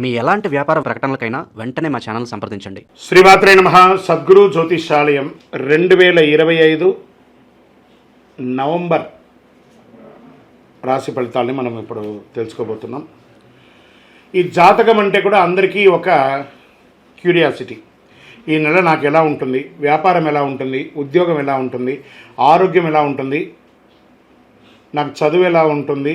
మీ ఎలాంటి వ్యాపార ప్రకటనలకైనా వెంటనే మా ఛానల్ సంప్రదించండి. శ్రీమాత్రే నమ. సద్గురు జ్యోతిషాలయం రెండు వేల ఇరవై ఐదు నవంబర్ రాశి ఫలితాలని మనం ఇప్పుడు తెలుసుకోబోతున్నాం. ఈ జాతకం అంటే కూడా అందరికీ ఒక క్యూరియాసిటీ. ఈ నెల నాకు ఎలా ఉంటుంది? వ్యాపారం ఎలా ఉంటుంది? ఉద్యోగం ఎలా ఉంటుంది? ఆరోగ్యం ఎలా ఉంటుంది? నాకు చదువు ఎలా ఉంటుంది?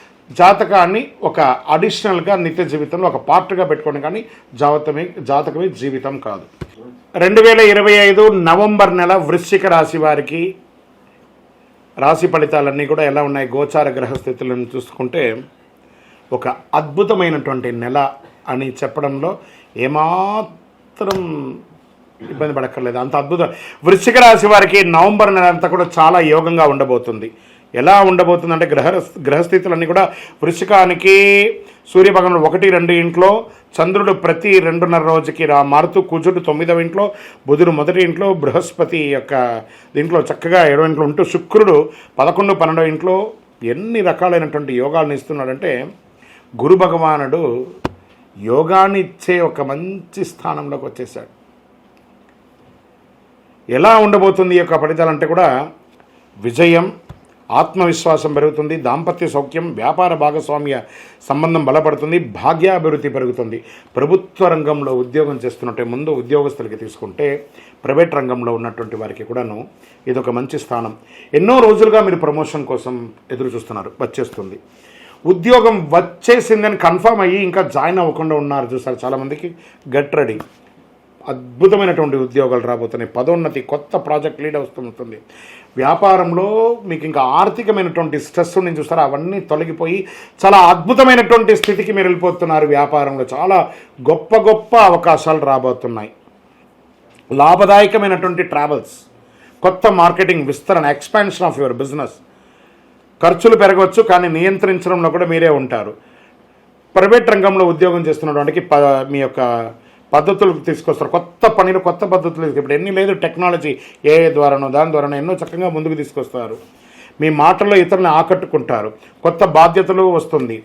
జాతకాన్ని ఒక అడిషనల్గా నిత్య జీవితంలో ఒక పార్ట్గా పెట్టుకోండి కానీ జాతకమే జాతకమే జీవితం కాదు. రెండు వేల ఇరవై ఐదు నవంబర్ నెల వృశ్చిక రాశి వారికి రాశి ఫలితాలన్నీ కూడా ఎలా ఉన్నాయి? గోచార గ్రహస్థితులను చూసుకుంటే ఒక అద్భుతమైనటువంటి నెల అని చెప్పడంలో ఏమాత్రం ఇబ్బంది పడక్కర్లేదు. అంత అద్భుతం. వృశ్చిక రాశి వారికి నవంబర్ నెల అంతా కూడా చాలా యోగంగా ఉండబోతుంది. ఎలా ఉండబోతుంది అంటే గ్రహ గ్రహస్థితులన్నీ కూడా వృషికానికి సూర్యభగవానుడు ఒకటి రెండు ఇంట్లో చంద్రుడు ప్రతి రెండున్నర రోజుకి రా మారుతూ కుజుడు తొమ్మిదవ ఇంట్లో బుధుడు మొదటి ఇంట్లో బృహస్పతి యొక్క దీంట్లో చక్కగా ఏడవ ఇంట్లో ఉంటూ శుక్రుడు పదకొండు పన్నెండవ ఇంట్లో ఎన్ని రకాలైనటువంటి యోగాలను ఇస్తున్నాడంటే గురు భగవానుడు యోగాన్ని ఇచ్చే ఒక మంచి స్థానంలోకి వచ్చేసాడు ఎలా ఉండబోతుంది ఈ యొక్క ఫలితాలంటే కూడా విజయం ఆత్మవిశ్వాసం పెరుగుతుంది దాంపత్య సౌఖ్యం వ్యాపార భాగస్వామ్య సంబంధం బలపడుతుంది భాగ్యాభివృద్ధి పెరుగుతుంది. ప్రభుత్వ రంగంలో ఉద్యోగం చేస్తున్నట్టే ముందు ఉద్యోగస్తులకి తీసుకుంటే ప్రైవేట్ రంగంలో ఉన్నటువంటి వారికి కూడాను ఇది ఒక మంచి స్థానం. ఎన్నో రోజులుగా మీరు ప్రమోషన్ కోసం ఎదురు చూస్తున్నారు వచ్చేస్తుంది. ఉద్యోగం వచ్చేసిందని కన్ఫర్మ్ అయ్యి ఇంకా జాయిన్ అవ్వకుండా ఉన్నారు చూసారు చాలామందికి. Get ready. అద్భుతమైనటువంటి ఉద్యోగాలు రాబోతున్నాయి. పదోన్నతి కొత్త ప్రాజెక్ట్ లీడ్ వస్తుంది వ్యాపారంలో మీకు ఇంకా ఆర్థికమైనటువంటి స్ట్రెస్ నుంచి చూస్తారా అవన్నీ తొలగిపోయి చాలా అద్భుతమైనటువంటి స్థితికి మీరు వెళ్ళిపోతున్నారు వ్యాపారంలో. చాలా గొప్ప గొప్ప అవకాశాలు రాబోతున్నాయి. లాభదాయకమైనటువంటి ట్రావెల్స్ కొత్త మార్కెటింగ్ విస్తరణ ఎక్స్పాన్షన్ ఆఫ్ యువర్ బిజినెస్. ఖర్చులు పెరగవచ్చు కానీ నియంత్రించడంలో కూడా మీరే ఉంటారు. ప్రైవేట్ రంగంలో ఉద్యోగం చేస్తున్నటువంటి ప మీ యొక్క పద్ధతులు తీసుకొస్తారు. కొత్త పనిలో కొత్త పద్ధతులు ఇప్పుడు ఎన్ని లేదు టెక్నాలజీ ఏ ద్వారానో దాని ద్వారానో ఎన్నో చక్కగా ముందుకు తీసుకొస్తారు. మీ మాటల్లో ఇతరులను ఆకట్టుకుంటారు. కొత్త బాధ్యతలు వస్తుంది.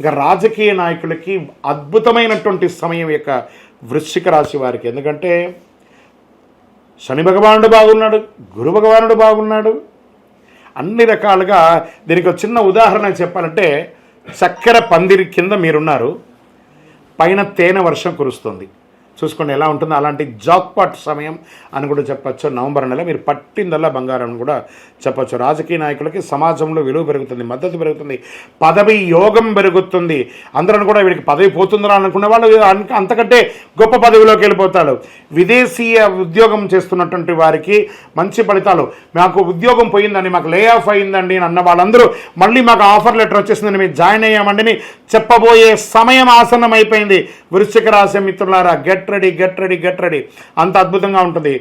ఇంకా రాజకీయ నాయకులకి అద్భుతమైనటువంటి సమయం యొక్క వృశ్చిక రాశి వారికి. ఎందుకంటే శని భగవానుడు బాగున్నాడు గురు భగవానుడు బాగున్నాడు. అన్ని రకాలుగా దీనికి ఒక చిన్న ఉదాహరణ చెప్పాలంటే చక్కెర పందిరి కింద మీరున్నారు. పైన తేనె వర్షం కురుస్తుంది. చూసుకోండి ఎలా ఉంటుందో అలాంటి జాక్పాట్ సమయం అని కూడా చెప్పచ్చు. నవంబర్ నెల మీరు పట్టిందల్లా బంగారం అని కూడా చెప్పొచ్చు. రాజకీయ నాయకులకి సమాజంలో విలువ పెరుగుతుంది మద్దతు పెరుగుతుంది పదవి యోగం పెరుగుతుంది. అందరం కూడా వీడికి పదవి పోతుందా అనుకునే వాళ్ళు అంతకంటే గొప్ప పదవిలోకి వెళ్ళిపోతారు. విదేశీయ ఉద్యోగం చేస్తున్నటువంటి వారికి మంచి ఫలితాలు. మాకు ఉద్యోగం పోయిందని మాకు లే ఆఫ్ అయిందండి అన్న వాళ్ళందరూ మళ్ళీ మాకు ఆఫర్ లెటర్ వచ్చేసిందని మేము జాయిన్ అయ్యామండి చెప్పబోయే సమయం ఆసన్నం అయిపోయింది వృశ్చిక రాశి మిత్రులారా get ready get ready get ready. అంత అద్భుతంగా ఉంటుంది.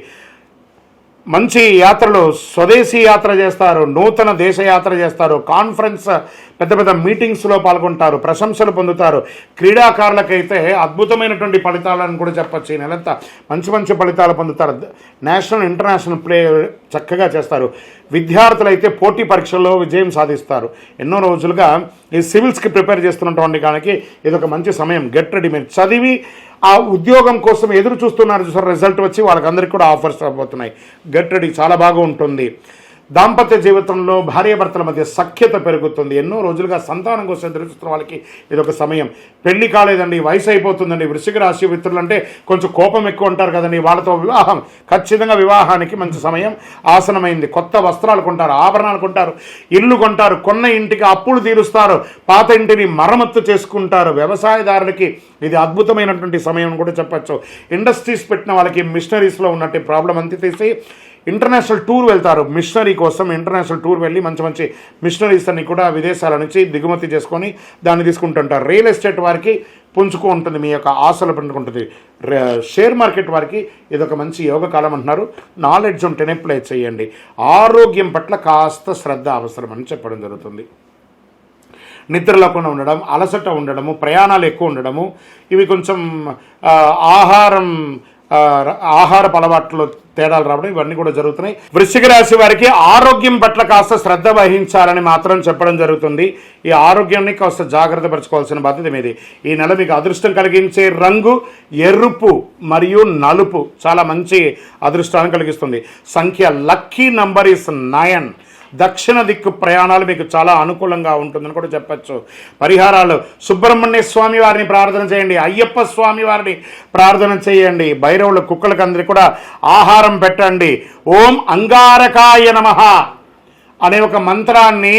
మంచి యాత్రలు స్వదేశీ యాత్ర చేస్తారు నూతన దేశ యాత్ర చేస్తారు కాన్ఫరెన్స్ పెద్ద పెద్ద మీటింగ్స్లో పాల్గొంటారు ప్రశంసలు పొందుతారు. క్రీడాకారులకైతే అద్భుతమైనటువంటి ఫలితాలను కూడా చెప్పచ్చు ఈ నెలంతా. మంచి మంచి ఫలితాలు పొందుతారు. నేషనల్ ఇంటర్నేషనల్ ప్లే చక్కగా చేస్తారు. విద్యార్థులైతే పోటీ పరీక్షల్లో విజయం సాధిస్తారు. ఎన్నో రోజులుగా ఈ సివిల్స్కి ప్రిపేర్ చేస్తున్నటువంటి దానికి ఇది ఒక మంచి సమయం. గెట్ రెడీ మీరు చదివి ఆ ఉద్యోగం కోసం ఎదురు చూస్తున్నారు చూసారు రిజల్ట్ వచ్చి వాళ్ళకందరికీ కూడా ఆఫర్స్ రాబోతున్నాయి. గట్టడి చాలా బాగా ఉంటుంది దాంపత్య జీవితంలో భార్యాభర్తల మధ్య సఖ్యత పెరుగుతుంది. ఎన్నో రోజులుగా సంతానం కోసం ఎదురుస్తున్న వాళ్ళకి ఇది ఒక సమయం. పెళ్ళి కాలేదండి వయసు అయిపోతుందండి. వృషిక రాశి మిత్రులు అంటే కొంచెం కోపం ఎక్కువ ఉంటారు కదండి. వాళ్ళతో వివాహం ఖచ్చితంగా వివాహానికి మంచి సమయం. ఆసనమైంది. కొత్త వస్త్రాలు కొంటారు ఆభరణాలు కొంటారు ఇల్లు కొంటారు కొన్న ఇంటికి అప్పులు తీరుస్తారు పాత ఇంటిని మరమ్మత్తు చేసుకుంటారు. వ్యవసాయదారులకి ఇది అద్భుతమైనటువంటి సమయం కూడా చెప్పచ్చు. ఇండస్ట్రీస్ పెట్టిన వాళ్ళకి మిషనరీస్లో ఉన్నట్టు ప్రాబ్లం అంతే తీసి ఇంటర్నేషనల్ టూర్ వెళ్తారు. మిషనరీ కోసం ఇంటర్నేషనల్ టూర్ వెళ్ళి మంచి మంచి మిషనరీస్ అన్ని కూడా విదేశాల నుంచి దిగుమతి చేసుకొని దాన్ని తీసుకుంటుంటారు. రియల్ ఎస్టేట్ వారికి పుంజుకు ఉంటుంది. మీ యొక్క ఆశలు పెంచుకుంటుంది షేర్ మార్కెట్ వారికి ఇది ఒక మంచి యోగ కాలం అంటున్నారు. నాలెడ్జ్ ఉంటేనే ప్లే చేయండి. ఆరోగ్యం పట్ల కాస్త శ్రద్ధ అవసరం అని చెప్పడం జరుగుతుంది. నిద్రలేకుండా ఉండడం అలసట ఉండడము ప్రయాణాలు ఎక్కువ ఉండడము ఇవి కొంచెం ఆహారం ఆహారపు అలవాట్లు తేడాలు రావడం ఇవన్నీ కూడా జరుగుతున్నాయి. వృశ్చిక రాశి వారికి ఆరోగ్యం పట్ల కాస్త శ్రద్ధ వహించాలని మాత్రం చెప్పడం జరుగుతుంది. ఈ ఆరోగ్యాన్ని కాస్త జాగ్రత్త పరచుకోవాల్సిన బాధ్యత మీది. ఈ నెల మీకు అదృష్టం కలిగించే రంగు ఎరుపు మరియు నలుపు చాలా మంచి అదృష్టాన్ని కలిగిస్తుంది. సంఖ్య లక్కీ నంబర్ ఇస్ నయన్ దక్షిణ దిక్కు ప్రయాణాలు మీకు చాలా అనుకూలంగా ఉంటుందని కూడా చెప్పచ్చు. పరిహారాలు. సుబ్రహ్మణ్య స్వామి వారిని ప్రార్థన చేయండి. అయ్యప్ప స్వామి వారిని ప్రార్థన చేయండి. భైరవుల కుక్కలకు అందరికీ కూడా ఆహారం పెట్టండి. ఓం అంగారకాయ నమః అనే ఒక మంత్రాన్ని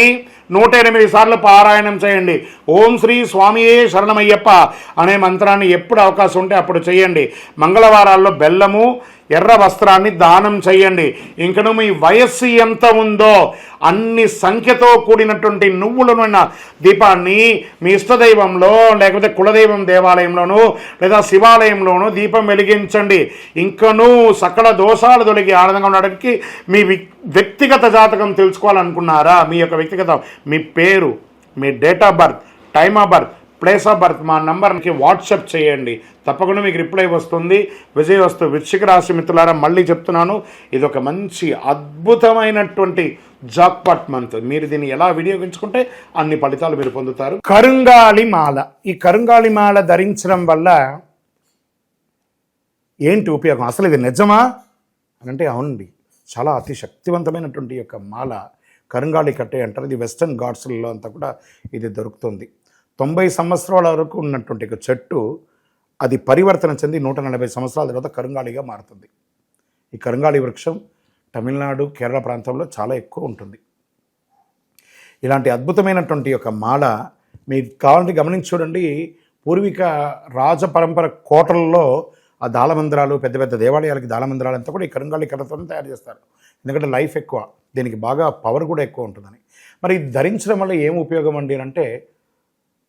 నూట ఎనిమిది సార్లు పారాయణం చేయండి. ఓం శ్రీ స్వామియే శరణమయ్యప్ప అనే మంత్రాన్ని ఎప్పుడు అవకాశం ఉంటే అప్పుడు చేయండి. మంగళవారాల్లో బెల్లము ఎర్ర వస్త్రాన్ని దానం చేయండి. ఇంకను మీ వయస్సు ఎంత ఉందో అన్ని సంఖ్యతో కూడినటువంటి నువ్వులనున్న దీపాన్ని మీ ఇష్టదైవంలో లేకపోతే కులదైవం దేవాలయంలోనూ లేదా శివాలయంలోనూ దీపం వెలిగించండి. ఇంకనూ సకల దోషాలు తొలగి ఆనందంగా ఉండడానికి మీ వ్యక్తిగత జాతకం తెలుసుకోవాలనుకున్నారా? మీ యొక్క వ్యక్తిగత మీ పేరు మీ date of birth time of birth place of birth మా నంబర్కి వాట్సాప్ చేయండి. తప్పకుండా మీకు రిప్లై వస్తుంది. విజయ్ వస్తు వృశ్చిక రాశి మిత్రులారా మళ్ళీ చెప్తున్నాను. ఇది ఒక మంచి అద్భుతమైనటువంటి జాక్పాట్ మంత్ మీరు దీన్ని ఎలా వినియోగించుకుంటే అన్ని ఫలితాలు మీరు పొందుతారు. కరుంగాలి మాల. ఈ కరుంగాలి మాల ధరించడం వల్ల ఏంటి ఉపయోగం? అసలు ఇది నిజమా? అని అంటే అవునండి. చాలా అతి శక్తివంతమైనటువంటి యొక్క మాల. కరుంగాళి కట్టే అంటారు. ఇది వెస్టర్న్ గాడ్స్లలో అంతా కూడా ఇది దొరుకుతుంది. తొంభై సంవత్సరాల వరకు ఉన్నటువంటి ఒక చెట్టు అది పరివర్తన చెంది నూట నలభై సంవత్సరాల తర్వాత కరుంగాళిగా మారుతుంది. ఈ కరుంగాళి వృక్షం తమిళనాడు కేరళ ప్రాంతంలో చాలా ఎక్కువ ఉంటుంది. ఇలాంటి అద్భుతమైనటువంటి ఒక మాల మీరు కావాలంటే గమనించి చూడండి. పూర్వీక రాజ పరంపర కోటల్లో ఆ దాళమందిరాలు పెద్ద పెద్ద దేవాలయాలకి దాళమందిరాలు అంతా కూడా ఈ కరుంగాళి కర్రతోనే తయారు చేస్తారు. ఎందుకంటే లైఫ్ ఎక్కువ దీనికి బాగా పవర్ కూడా ఎక్కువ ఉంటుందని. మరి ఇది ధరించడం వల్ల ఏం ఉపయోగం అండి అంటే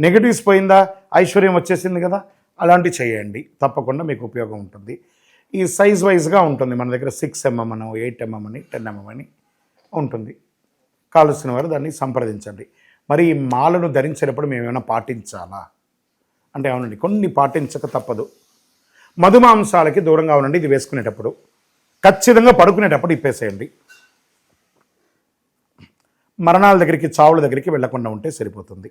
నెగిటివ్స్ పోయిందా? ఐశ్వర్యం వచ్చేసింది కదా? అలాంటి చేయండి. తప్పకుండా మీకు ఉపయోగం ఉంటుంది. ఈ సైజ్ వైజ్గా ఉంటుంది. మన దగ్గర సిక్స్ ఎంఎం అని ఎయిట్ ఎంఎం అని టెన్ ఎంఎం అని ఉంటుంది. కావలసిన వారు దాన్ని సంప్రదించండి. మరి ఈ మాలను ధరించేటప్పుడు మేము ఏమైనా పాటించాలా? అంటే అవునండి కొన్ని పాటించక తప్పదు. మధుమాంసాలకి దూరంగా ఉండండి. ఇది వేసుకునేటప్పుడు ఖచ్చితంగా పడుకునేటప్పుడు ఇప్పేసేయండి. మరణాల దగ్గరికి చావుల దగ్గరికి వెళ్ళకుండా ఉంటే సరిపోతుంది.